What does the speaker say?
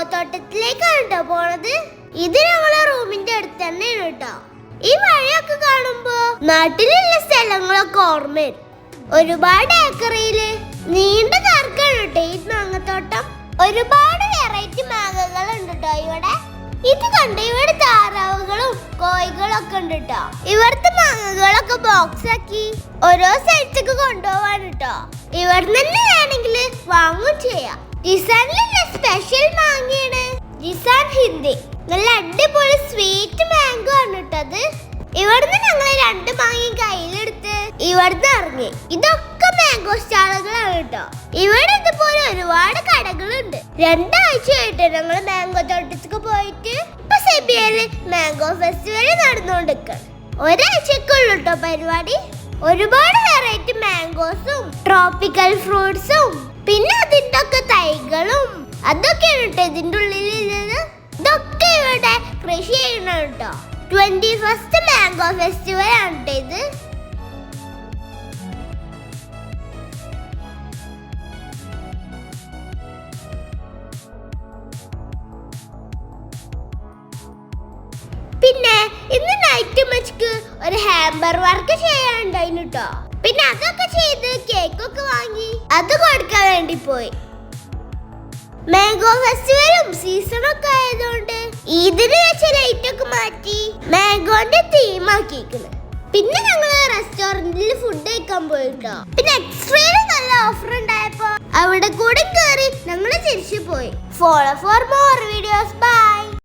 Mango തോട്ടത്തിലേക്കാണ് കേട്ടോ പോണത്? ഇത് ഞങ്ങളെ റൂമിന്റെ അടുത്ത് തന്നെയാണ് കേട്ടോ. ഈ മഴയൊക്കെ കാണുമ്പോ നാട്ടിലുള്ള സ്ഥലങ്ങളൊക്കെ ഓർമ്മ ഒരുപാട് ഏക്കറയിൽ നീണ്ട തർക്കാണ് കേട്ടോ ഈ മാങ്ങത്തോട്ടം. ഒരുപാട് വെറൈറ്റി മാങ്ങകൾ ഉണ്ട് കേട്ടോ ഇവിടെ. ഇത് കണ്ട്? ഇവിടെ താറാവുകളും കോഴികളും ഒക്കെ ഉണ്ട് കേട്ടോ. ഇവിടുത്തെ മാങ്ങകളൊക്കെ ബോക്സ് ആക്കി ഓരോ സൈഡ്സൊക്കെ കൊണ്ടുപോവാൻ കേട്ടോ. ഇവിടെ തന്നെ വേണമെങ്കിൽ വാങ്ങും ചെയ്യാം. ഡിസൈനിലുള്ള സ്പെഷ്യൽ മാങ്ങയാണ് ജിസാൻ ഹിന്ദി. നല്ല അടിപൊളി സ്വീറ്റ് മാംഗോ ആണ് കേട്ടത് ഇവിടുന്ന് ഞങ്ങൾ രണ്ട് മാങ്ങയും കയ്യിലെടുത്ത് ഇവിടുന്ന് ഇറങ്ങി. ഇതൊക്കെ മാംഗോ സ്റ്റാളുകളാണ് കേട്ടോ. ഇവിടെ ഇതുപോലെ ഒരുപാട് കടകളുണ്ട്. രണ്ടാഴ്ചയായിട്ട് ഞങ്ങൾ മാംഗോ തോട്ടത്തിക്ക് പോയിട്ട് ഇപ്പൊ സെബിയയിൽ മാംഗോ ഫെസ്റ്റിവൽ നടന്നുകൊണ്ടിരിക്കണം. ഒരാഴ്ചക്കുള്ളൂ കേട്ടോ പരിപാടി. ഒരുപാട് വെറൈറ്റി മാംഗോസും ട്രോപ്പിക്കൽ ഫ്രൂട്ട്സും പിന്നെ അതിന്റെ ഒക്കെ തൈകളും അതൊക്കെയാണ് കേട്ടോ ഉള്ളിലുള്ളത് ഇതൊക്കെ ഇവിടെ കൃഷി ചെയ്യണം കേട്ടോ. ട്വന്റി ഫസ്റ്റ് മാംഗോ ഫെസ്റ്റിവൽ ആണ് ഇത് പിന്നെ ഇന്ന് നൈറ്റ് മച്ചക്ക് ഒരു ഹാമ്പർ വർക്ക് ചെയ്യാനുണ്ടായിരുന്നു കേട്ടോ. പിന്നെ അതൊക്കെ ചെയ്ത് കേക്കൊക്കെ വാങ്ങി അത് കൊടുക്കാൻ വേണ്ടി പോയി. മാംഗോ ഫെസ്റ്റിവലും സീസണൊക്കെ ഇതിന് വെച്ച ലൈറ്റൊക്കെ മാറ്റി മാംഗോന്റെ തീം ആക്കിയിരിക്കുന്നത് പിന്നെ ഞങ്ങൾ റെസ്റ്റോറന്റിൽ ഫുഡ് കഴിക്കാൻ പോയിട്ടോ. പിന്നെ എക്സ്ട്രയിൽ നല്ല ഓഫർ ഉണ്ടായപ്പോ അവിടെ കൂടെ കയറി ഞങ്ങൾ തിരിച്ചു പോയി. Follow for more videos bye